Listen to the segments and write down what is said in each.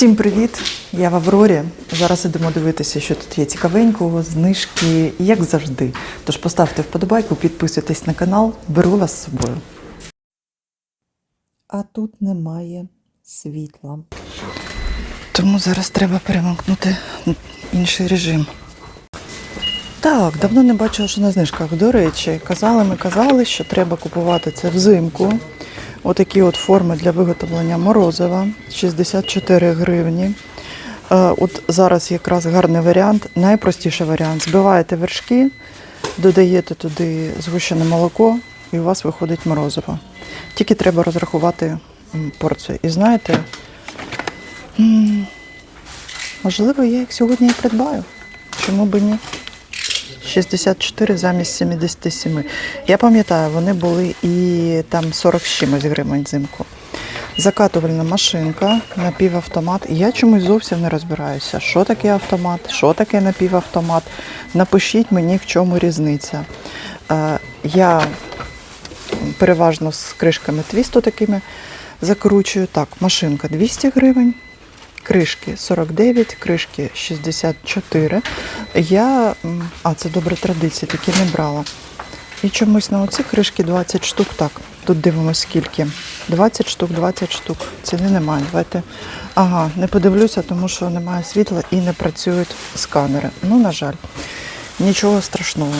Всім привіт! Я в Аврорі. Зараз ідемо дивитися, що тут є цікавенького, знижки, як завжди. Тож поставте вподобайку, підписуйтесь на канал, беру вас з собою. А тут немає світла. Тому зараз треба перемкнути інший режим. Так, давно не бачила, що на знижках. До речі, казали ми казали, що треба купувати це взимку. Отакі от форми для виготовлення морозива 64 гривні. Е, От зараз якраз гарний варіант, найпростіший варіант. Збиваєте вершки, додаєте туди згущене молоко, і у вас виходить морозиво. Тільки треба розрахувати порцію. І знаєте, можливо, я їх сьогодні і придбаю. Чому би ні? 64 замість 77. Я пам'ятаю, вони були і там 40 з чимось гривень взимку. Закатувальна машинка, напівавтомат. Я чомусь зовсім не розбираюся, що таке автомат, що таке напівавтомат. Напишіть мені, в чому різниця. Е, Я переважно з кришками твісту такими закручую. Так, машинка 200 гривень, кришки 49, кришки 64. Я, а це добра традиція, такі не брала. І чомусь на оці кришки 20 штук. Так, тут дивимося скільки. 20 штук, 20 штук. Ціни немає. Давайте. Ага, не подивлюся, тому що немає світла і не працюють сканери. Ну, на жаль, нічого страшного.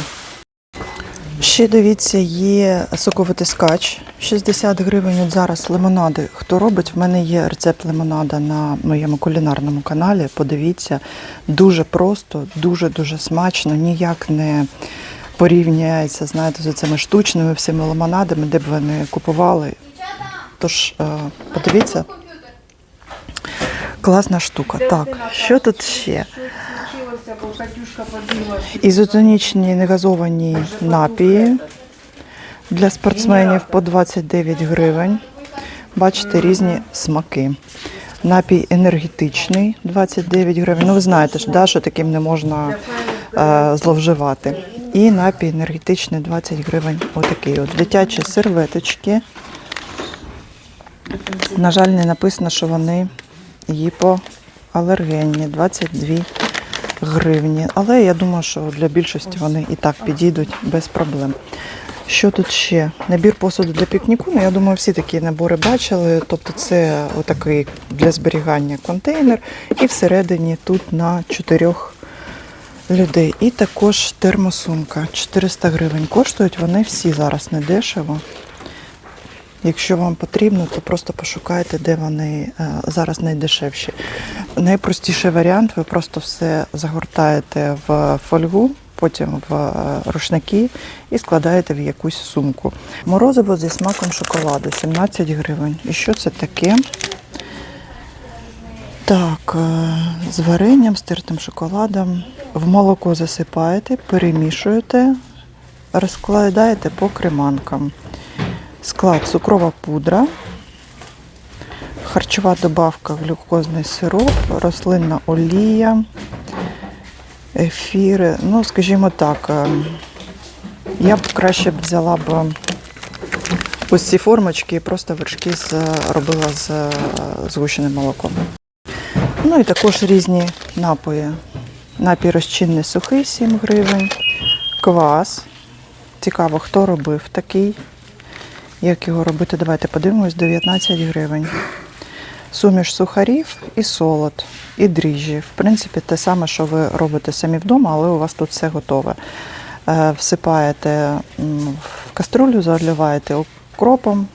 Ще дивіться, є соковитискач 60 гривень. От зараз лимонади. Хто робить? В мене є рецепт лимонада на моєму кулінарному каналі. Подивіться, дуже просто, дуже дуже смачно, ніяк не порівняється, знаєте, з цими штучними всіми лимонадами, де б ви не купували. Тож е, подивіться, класна штука. Так, що тут ще? Ізотонічні негазовані напії для спортсменів по 29 гривень. Бачите, різні смаки. Напій енергетичний 29 гривень. Ну, ви знаєте да, що таким не можна е, зловживати. І напій енергетичний 20 гривень. Отакий от. Дитячі серветочки. На жаль, не написано, що вони гіпоалергенні 22 гривні. Але я думаю, що для більшості вони і так підійдуть без проблем. Що тут ще? Набір посуду для пікніку. Ну, я думаю, всі такі набори бачили. Тобто це отакий для зберігання контейнер. І всередині тут на чотирьох людей. І також термосумка. 400 гривень. Коштують вони всі зараз недешево. Якщо вам потрібно, то просто пошукайте, де вони е, зараз найдешевші. Найпростіший варіант ви просто все загортаєте в фольгу, потім в е, рушники і складаєте в якусь сумку. Морозиво зі смаком шоколаду 17 гривень. І що це таке? Так, е, з варенням, з тертим шоколадом. В молоко засипаєте, перемішуєте, розкладаєте по креманкам. Склад цукрова пудра, харчова добавка, глюкозний сироп, рослинна олія, ефіри. Ну, скажімо так, е, я б краще взяла б ось ці формочки і просто вершки робила з е, згущеним молоком. Ну і також різні напої. Напій розчинний сухий 7 гривень, квас. Цікаво, хто робив такий. Як його робити? Давайте подивимось, 19 гривень. Суміш сухарів і солод, і дріжджі. В принципі, те саме, що ви робите самі вдома, але у вас тут все готове. Е, Всипаєте в каструлю, заливаєте окропом,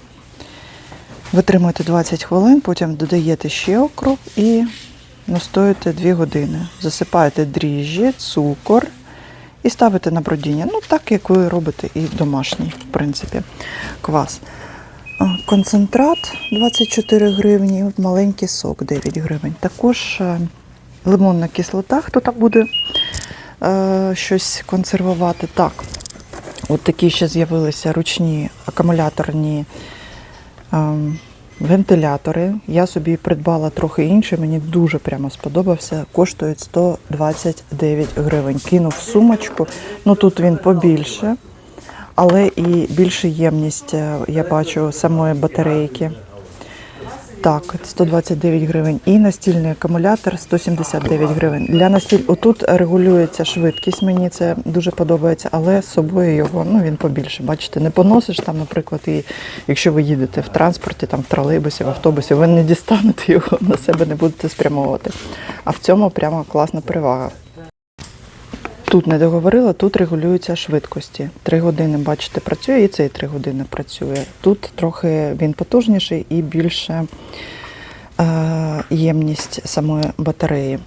витримуєте 20 хвилин, потім додаєте ще окроп і настоїте 2 години. Засипаєте дріжджі, цукор і ставите на бродіння. Ну, так як ви робите і домашній, в принципі, квас. Концентрат 24 гривні, маленький сок 9 гривень. Також е, лимонна кислота, хто там буде е, щось консервувати. Так, от такі ще з'явилися ручні акумуляторні ем, вентилятори. Я собі придбала трохи інший, мені дуже прямо сподобався. Коштують 129 гривень. Кинув сумочку. Ну тут він побільше, але і більше ємність, е, я бачу, самої батарейки. Так, 129 гривень. І настільний акумулятор 179 гривень. Для настіль отут регулюється швидкість. Мені це дуже подобається, але з собою його ну він побільше. Бачите, не поносиш там, наприклад, і якщо ви їдете в транспорті, там в тролейбусі, в автобусі, ви не дістанете його на себе, не будете спрямовувати. А в цьому прямо класна перевага. Тут не договорила, тут регулюються швидкості. Три години, бачите, працює, і цей три години працює. Тут трохи він потужніший і більше е, ємність самої батареї.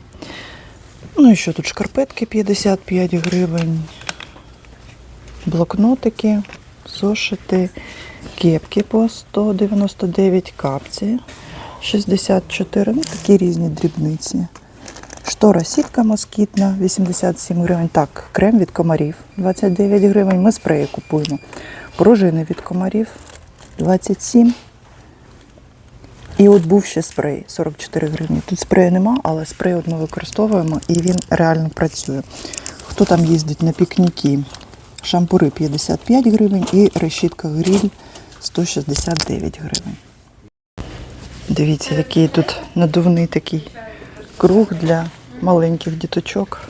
Ну і що тут шкарпетки 55 гривень, блокнотики, зошити, кепки по 199, капці 64, ну такі різні дрібниці. Штора сітка москітна 87 гривень. Так, крем від комарів 29 гривень. Ми спреї купуємо. Пружини від комарів 27. І от був ще спрей 44 гривні. Тут спрею нема, але спрей от ми використовуємо і він реально працює. Хто там їздить на пікніки? Шампури 55 гривень і решітка гріль 169 гривень. Дивіться, який тут надувний такий круг для маленьких діточок.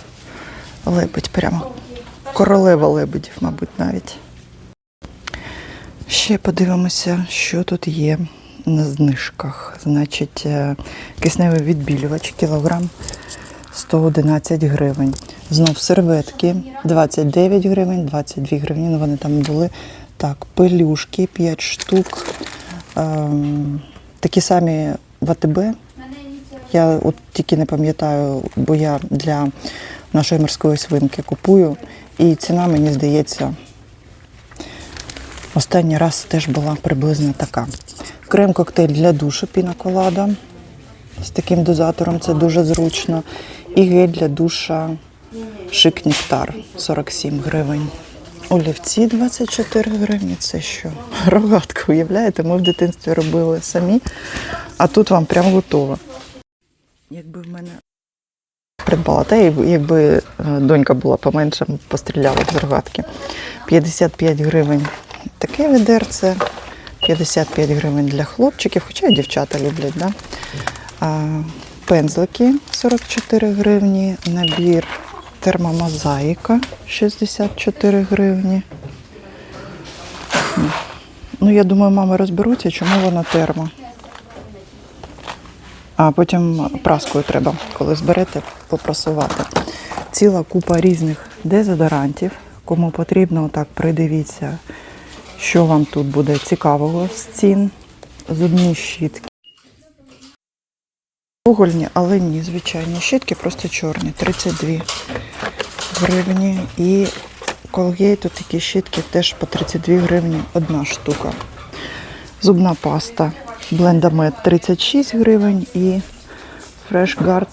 Лебедь прямо. Королева лебедів, мабуть, навіть. Ще подивимося, що тут є на знижках. Значить, е, кисневий відбілювач, кілограм 111 гривень. Знов серветки 29 гривень, 22 гривні, ну вони там були. Так, пелюшки 5 штук. Ем, такі самі в АТБ. Я от тільки не пам'ятаю, бо я для нашої морської свинки купую. І ціна, мені здається, останній раз теж була приблизно така. Крем-коктейль для душу пінаколада з таким дозатором, це дуже зручно. І гель для душа шик нектар 47 гривень. Олівці 24 гривні. Це що? Рогатка, уявляєте? Ми в дитинстві робили самі, а тут вам прямо готово. Якби в мене придбала, та якби е, донька була поменше, ми б з рогатки. 55 гривень таке відерце, 55 гривень для хлопчиків, хоча і дівчата люблять, да? а, пензлики 44 гривні, набір термомозаїка 64 гривні. Ну, я думаю, мами розберуться, чому вона термо. А потім праскою треба, коли зберете, попрасувати. Ціла купа різних дезодорантів. Кому потрібно, отак придивіться, що вам тут буде цікавого з цін. Зубні щітки. Угольні, але ні, звичайні щітки, просто чорні, 32 гривні. І колгейт, тут такі щітки теж по 32 гривні одна штука. Зубна паста Блендамет 36 гривень і Fresh Guard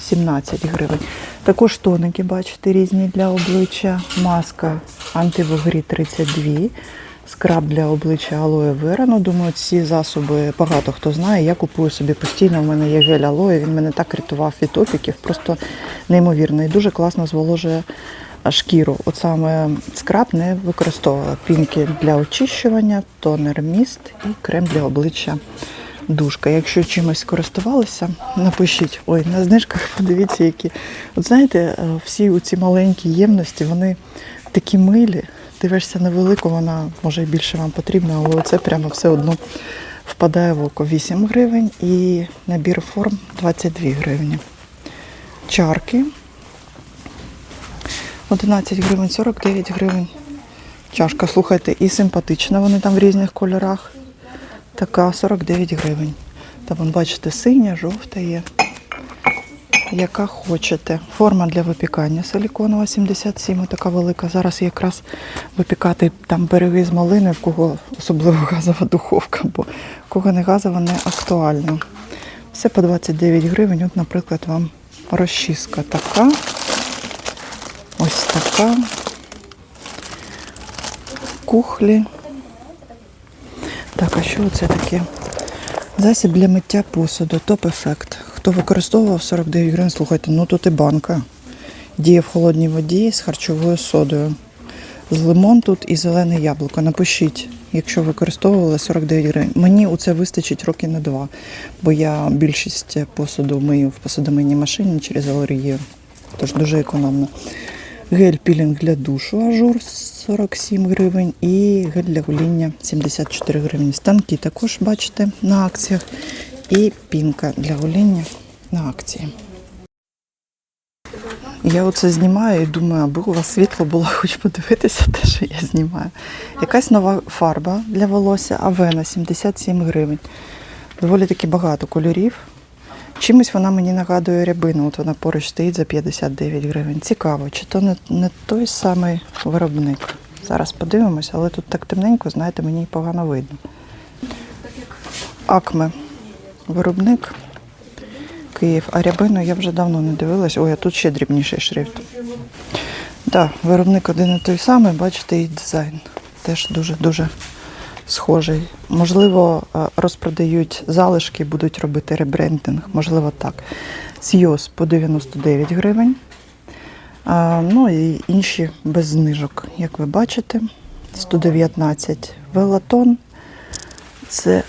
17 гривень. Також тоники, бачите, різні для обличчя. Маска антивугрі 32, скраб для обличчя алоє вера. Ну, думаю, ці засоби багато хто знає. Я купую собі постійно. У мене є гель алоє, він мене так рятував від опіків, просто неймовірно. І дуже класно зволожує шкіру. От саме скраб не використовувала. Пінки для очищування, тонер міст і крем для обличчя душка. Якщо чимось користувалися, напишіть. Ой, на знижках подивіться, які. От знаєте, е, всі ці маленькі ємності, вони такі милі. Дивишся на велику, вона може і більше вам потрібна, але оце прямо все одно впадає в око. 8 гривень і набір форм 22 гривні. Чарки 11 гривень, 49 гривень. Чашка, слухайте, і симпатична, вони там в різних кольорах. Така 49 гривень. Та вон, бачите, синя, жовта є. Яка хочете. Форма для випікання силіконова 77, така велика. Зараз якраз випікати там береги з малини, в кого особливо газова духовка, бо кого не газова, не актуально. Все по 29 гривень. От, наприклад, вам розчіска така. Ось така. Кухлі. Так, а що це таке? Засіб для миття посуду, топ-ефект. Хто використовував 49 гривень, слухайте, ну тут і банка. Діє в холодній воді з харчовою содою. З лимон тут і зелене яблуко. Напишіть, якщо використовувала 49 гривень. Мені у це вистачить роки на два, бо я більшість посуду мию в посудомийній машині через алергію, тож дуже економно. Гель пілінг для душу ажур 47 гривень і гель для гоління 74 гривні. Станки також бачите на акціях. І пінка для гоління на акції. Я оце знімаю і думаю, аби у вас світло було, хоч подивитися те, що я знімаю. Якась нова фарба для волосся Авена 77 гривень. Доволі таки багато кольорів. Чимось вона мені нагадує рябину. От вона поруч стоїть за 59 гривень. Цікаво, чи то не, не той самий виробник. Зараз подивимось, але тут так темненько, знаєте, мені погано видно. Акме. Виробник Київ. А рябину я вже давно не дивилась. Ой, а тут ще дрібніший шрифт. Так, виробник один і той самий, бачите, і дизайн. Теж дуже-дуже схожий. Можливо, е, розпродають залишки, будуть робити ребрендинг, можливо, так. Сйоз по 99 гривень. Ну і інші без знижок, як ви бачите. 119 велатон. Це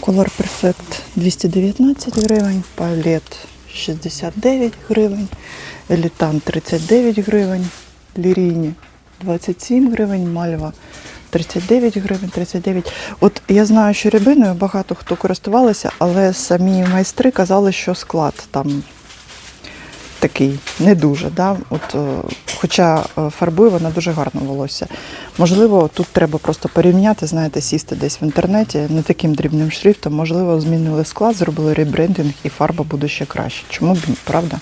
Color Perfect 219 гривень, палет 69 гривень, елітан 39 гривень, лірійні 27 гривень, мальва 39 гривень, 39. От я знаю, що рябиною багато хто користувалися, але самі майстри казали, що склад там такий не дуже. Да? От, е, хоча е, фарбує вона дуже гарно волосся. Можливо, тут треба просто порівняти, знаєте, сісти десь в інтернеті не таким дрібним шрифтом. Можливо, змінили склад, зробили ребрендинг і фарба буде ще краще. Чому б ні, правда?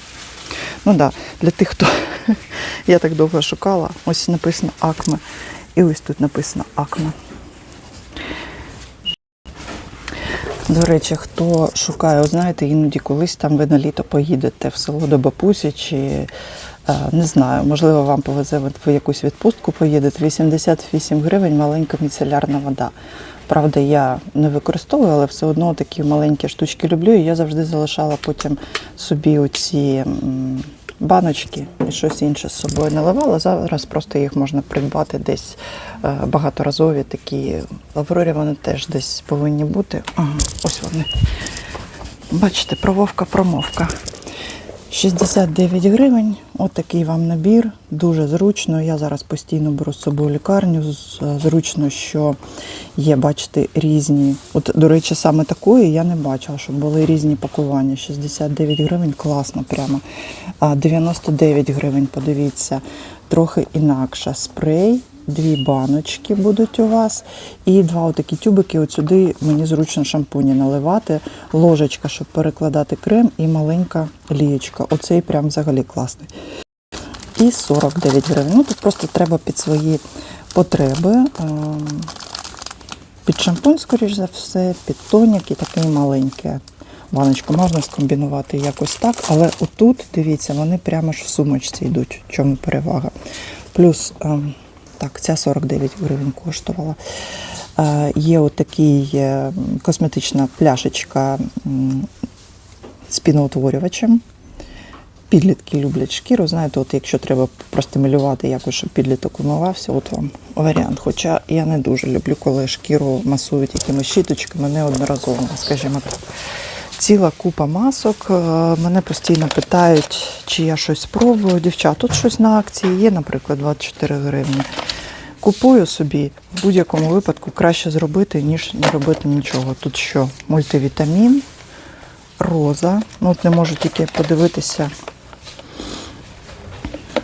Ну так, да, для тих, хто я так довго шукала, ось написано Акме. І ось тут написано Акме. До речі, хто шукає, знаєте, іноді колись там ви на літо поїдете в село до бабусі, чи е, не знаю, можливо, вам повезе в якусь відпустку поїдете. 88 гривень маленька міцелярна вода. Правда, я не використовую, але все одно такі маленькі штучки люблю. І я завжди залишала потім собі оці баночки і щось інше з собою наливала. Зараз просто їх можна придбати десь е, багаторазові такі. В вони теж десь повинні бути. Ага, ось вони. Бачите, прововка, промовка. 69 гривень. От такий вам набір. Дуже зручно. Я зараз постійно беру з собою лікарню. Зручно, що є, бачите, різні. От, до речі, саме такої я не бачила, щоб були різні пакування. 69 гривень, класно прямо. А 99 гривень, подивіться, трохи інакше. Спрей, дві баночки будуть у вас. І два отакі тюбики. От сюди мені зручно шампуні наливати, ложечка, щоб перекладати крем, і маленька лієчка. Оцей прям взагалі класний. І 49 гривень. Ну, тут просто треба під свої потреби. ем, Під шампунь, скоріш за все, під тонік і такий маленький. Баночку можна скомбінувати якось так, але отут, дивіться, вони прямо ж в сумочці йдуть. В чому перевага. Плюс, ем, так, ця 49 гривень коштувала. Е, Є отакий е, косметична пляшечка з піноутворювачем. Підлітки люблять шкіру. Знаєте, от якщо треба простимулювати якось, щоб підліток умивався, от вам варіант. Хоча я не дуже люблю, коли шкіру масують якимись щіточками неодноразово, скажімо так. Ціла купа масок. Е, Мене постійно питають, чи я щось спробую. Дівчат, тут щось на акції є, наприклад, 24 гривні. Купую собі в будь-якому випадку краще зробити, ніж не робити нічого. Тут що? Мультивітамін, роза. Ну, от не можу тільки подивитися.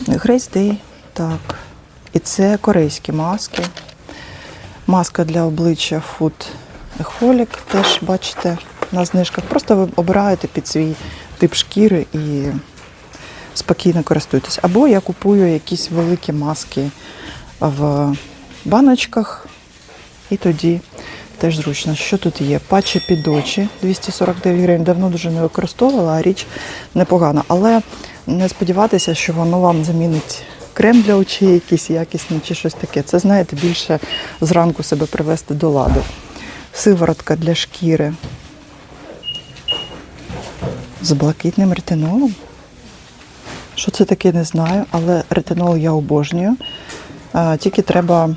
Грейс Day, так. І це корейські маски. Маска для обличчя Food Ехолік теж бачите на знижках. Просто ви обираєте під свій тип шкіри і спокійно користуєтесь. Або я купую якісь великі маски в баночках, і тоді теж зручно. Що тут є? Патчі під очі 249 гривень. Давно дуже не використовувала, а річ непогана. Але не сподіватися, що воно вам замінить крем для очей, якийсь якісний чи щось таке. Це, знаєте, більше зранку себе привести до ладу. Сиворотка для шкіри з блакитним ретинолом. Що це таке, не знаю, але ретинол я обожнюю. Тільки треба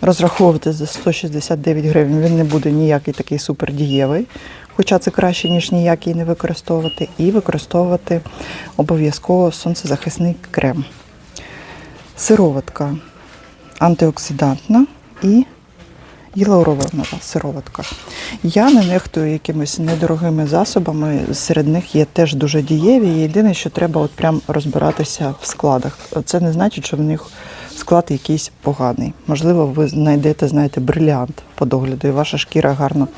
розраховувати за 169 гривень. Він не буде ніякий такий супердієвий, хоча це краще, ніж ніякий не використовувати. І використовувати обов'язково сонцезахисний крем. Сироватка антиоксидантна і гіалуронова сироватка. Я не нехтую якимись недорогими засобами. Серед них є теж дуже дієві. Єдине, що треба от прям розбиратися в складах. Це не значить, що в них склад якийсь поганий. Можливо, ви знайдете, знаєте, бриліант по догляду, і ваша шкіра гарно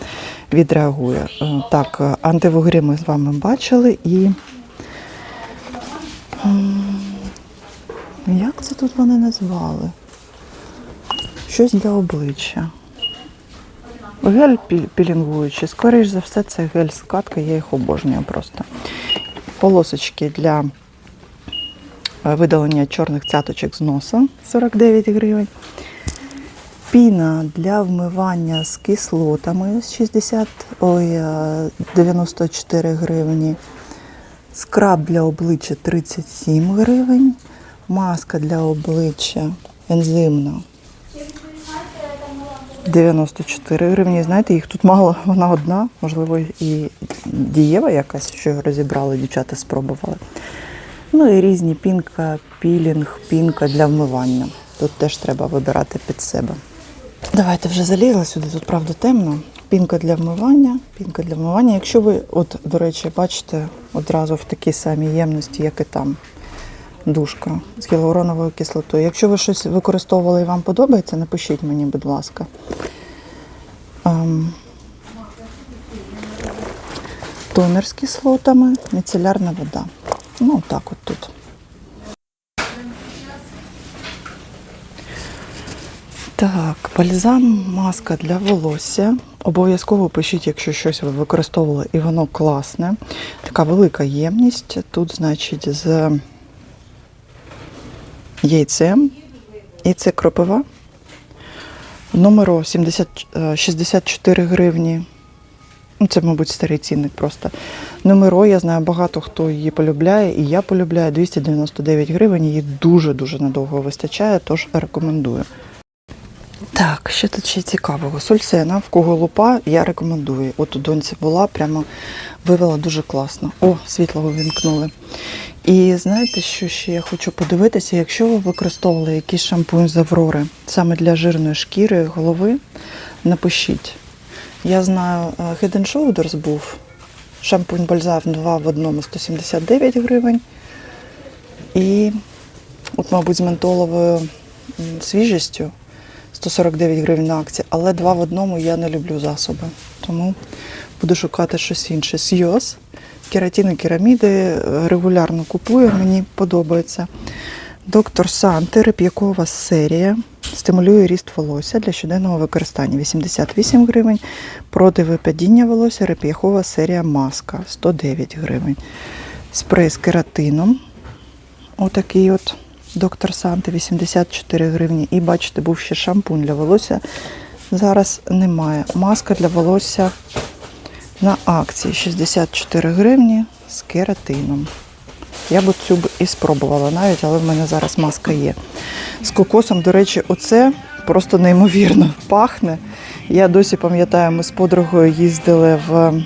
відреагує. Е, Так, антивугрі ми з вами бачили і. Як це тут вони назвали? Щось для обличчя. Гель пілінгуючий. Скоріш за все, це гель скатка, я їх обожнюю просто. Полосочки для е, видалення чорних цяточок з носа 49 гривень. Піна для вмивання з кислотами 60, ой, е, 94 гривні. Скраб для обличчя 37 гривень. Маска для обличчя ензимна 94 гривні. Знаєте, їх тут мало, вона одна, можливо, і дієва якась, що розібрали, дівчата спробували. Ну і різні пінка, пілінг, пінка для вмивання. Тут теж треба вибирати під себе. Давайте вже залізли сюди, тут правда темно. Пінка для вмивання, пінка для вмивання. Якщо ви, от, до речі, бачите одразу в такій самій ємності, як і там душка з гіалуроновою кислотою. Якщо ви щось використовували і вам подобається, напишіть мені, будь ласка. Ем, Тонер з кислотами, міцелярна вода. Ну, так от тут. Так, бальзам, маска для волосся. Обов'язково пишіть, якщо щось ви використовували і воно класне. Така велика ємність. Тут, значить, з яйцем. І це кропива. Номеро 70, е, 64 гривні. Ну, це, мабуть, старий цінник просто. Номеро, я знаю, багато хто її полюбляє, і я полюбляю 299 гривень. Її дуже-дуже надовго вистачає, тож рекомендую. Так, що тут ще цікавого? Сульсена, в кого лупа, я рекомендую. От у доньці була, прямо вивела дуже класно. О, світло вимкнули. І знаєте, що ще я хочу подивитися? Якщо ви використовували якийсь шампунь з Аврори саме для жирної шкіри голови, напишіть. Я знаю, е, and Shoulders був шампунь бальзам 2 в одному 179 гривень. І, от, мабуть, з ментоловою свіжістю 149 гривень на акції, але два в одному я не люблю засоби. Тому буду шукати щось інше. Сйоз, кератин і кераміди е, регулярно купую, мені подобається. Доктор Санти, реп'якова серія. Стимулює ріст волосся для щоденного використання 88 гривень. Проти випадіння волосся реп'яхова серія маска 109 гривень. Спрей з кератином. Отакий от доктор Санти 84 гривні. І бачите, був ще шампунь для волосся. Зараз немає. Маска для волосся на акції 64 гривні з кератином. Я б цю б і спробувала навіть, але в мене зараз маска є. З кокосом, до речі, оце просто неймовірно пахне. Я досі пам'ятаю, ми з подругою їздили в,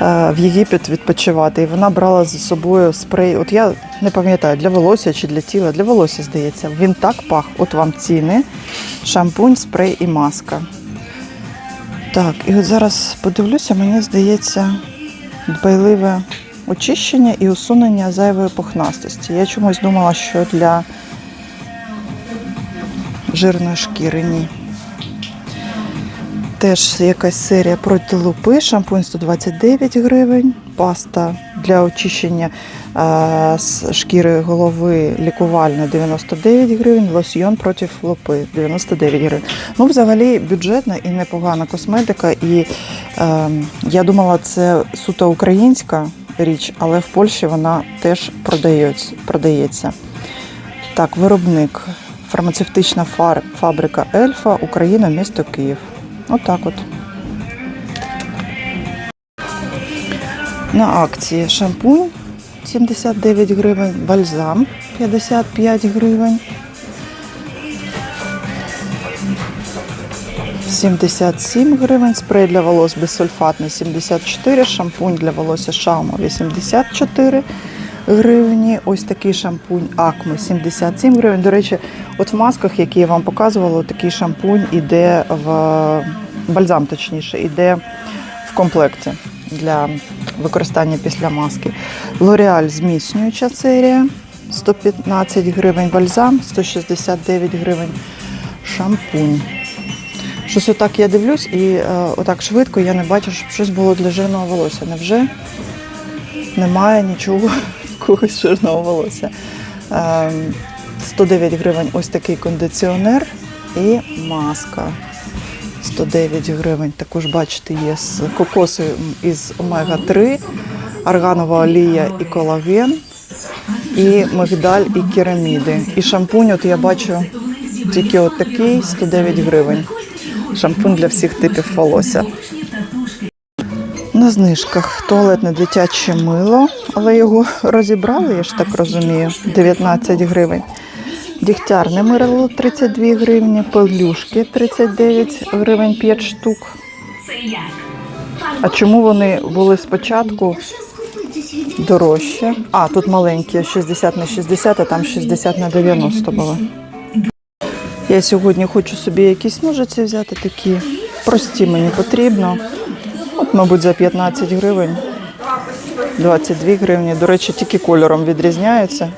в Єгипет відпочивати, і вона брала з собою спрей. От я не пам'ятаю, для волосся чи для тіла, для волосся, здається. Він так пах. От вам ціни. Шампунь, спрей і маска. Так, і от зараз подивлюся, мені здається, дбайливе очищення і усунення зайвої пухнастості. Я чомусь думала, що для жирної шкіри ні. Теж якась серія проти лупи, шампунь 129 гривень, паста для очищення е, з шкіри голови лікувальна 99 гривень, лосьйон проти лупи 99 гривень. Ну, взагалі бюджетна і непогана косметика. І е, я думала, це суто українська річ, але в Польщі вона теж продається. Так, виробник. Фармацевтична фар... фабрика Ельфа, Україна, місто Київ. Отак от. На акції шампунь 79 гривень, бальзам 55 гривень, 77 гривень, спрей для волос безсульфатний 74, шампунь для волосся шаума 84 гривень гривні. Ось такий шампунь Акми 77 гривень. До речі, от в масках, які я вам показувала, такий шампунь іде в бальзам, точніше, іде в комплекті для використання після маски. L'Oreal зміцнююча серія 115 гривень бальзам, 169 гривень шампунь. Щось отак я дивлюсь, і е, отак швидко я не бачу, щоб щось було для жирного волосся. Невже немає нічого когось жирного волосся? Е, 109 гривень ось такий кондиціонер і маска. 109 гривень. Також, бачите, є з кокоси із омега-3, арганова олія і колаген, і мигдаль, і кераміди. І шампунь, от я бачу тільки от такий 109 гривень. Шампунь для всіх типів волосся. На знижках туалетне дитяче мило, але його розібрали, я ж так розумію, 19 гривень. Дігтярне мило 32 гривні, пелюшки 39 гривень 5 штук. А чому вони були спочатку дорожче? А, тут маленькі, 60 на 60, а там 60 на 90 були. Я сьогодні хочу собі якісь ножиці взяти такі. Прості мені потрібно. От, мабуть, за 15 гривень. 22 гривні. До речі, тільки кольором відрізняються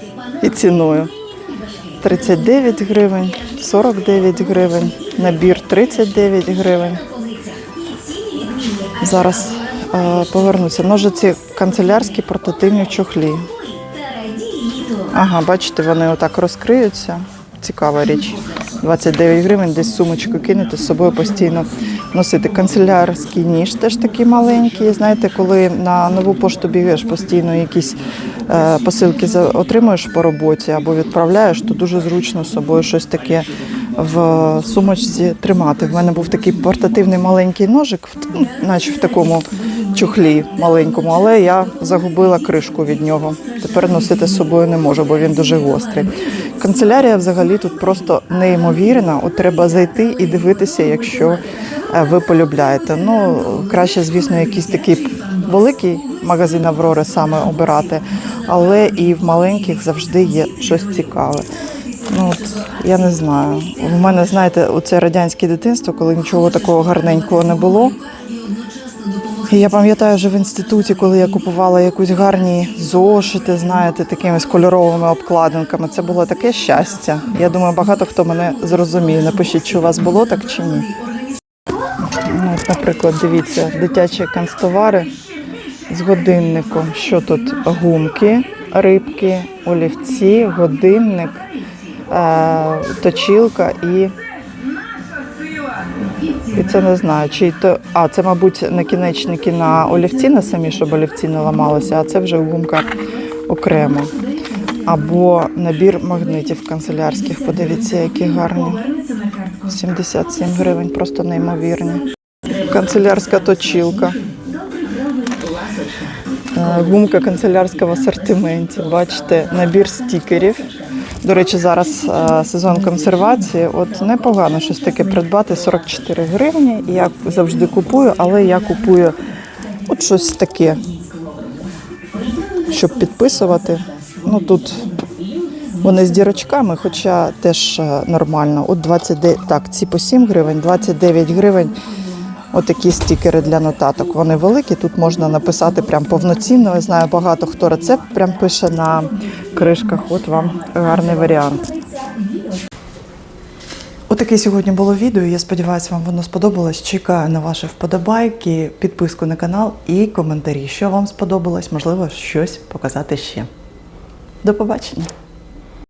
і ціною. 39 гривень, 49 гривень, набір 39 гривень. Зараз е, повернуся. Ножиці канцелярські портативні чохлі. Ага, бачите, вони отак розкриються. Цікава річ. 29 гривень, десь сумочку кинути з собою постійно носити. Канцелярський ніж теж такий маленький. Знаєте, коли на нову пошту бігаєш постійно якісь е, посилки отримуєш по роботі або відправляєш, то дуже зручно з собою щось таке в сумочці тримати. В мене був такий портативний маленький ножик, ну, наче в такому чохлі маленькому, але я загубила кришку від нього. Тепер носити з собою не можу, бо він дуже гострий. Канцелярія взагалі тут просто неймовірна. От треба зайти і дивитися, якщо е, ви полюбляєте. Ну, краще, звісно, якийсь такий великий магазин Аврори саме обирати, але і в маленьких завжди є щось цікаве. Ну, от, я не знаю. У мене, знаєте, оце радянське дитинство, коли нічого такого гарненького не було. І я пам'ятаю вже в інституті, коли я купувала якусь гарні зошити, знаєте, такими з кольоровими обкладинками. Це було таке щастя. Я думаю, багато хто мене зрозуміє. Напишіть, чи у вас було так чи ні. Ну, от, наприклад, дивіться, дитячі канцтовари з годинником. Що тут? Гумки, рибки, олівці, годинник, точилка і. І це не знаю, чи то. А, це, мабуть, накінечники на олівці на самі, щоб олівці не ламалися, а це вже гумка окремо. Або набір магнитів канцелярських. Подивіться, які гарні. 77 гривень, просто неймовірні. Канцелярська точилка. Е, Гумка канцелярська в асортименті. Бачите, набір стікерів. До речі, зараз е, сезон консервації. От непогано щось таке придбати 44 гривні. Я завжди купую, але я купую от щось таке, щоб підписувати. Ну тут вони з дірочками, хоча теж е, нормально. От 29, так, ці по 7 гривень, 29 гривень. Отакі стікери для нотаток. Вони великі. Тут можна написати прям повноцінно. Я знаю, багато хто рецепт прям пише на кришках. От вам гарний варіант. Отаке сьогодні було відео. Я сподіваюся, вам воно сподобалось. Чекаю на ваші вподобайки, підписку на канал і коментарі. Що вам сподобалось, можливо, щось показати ще. До побачення!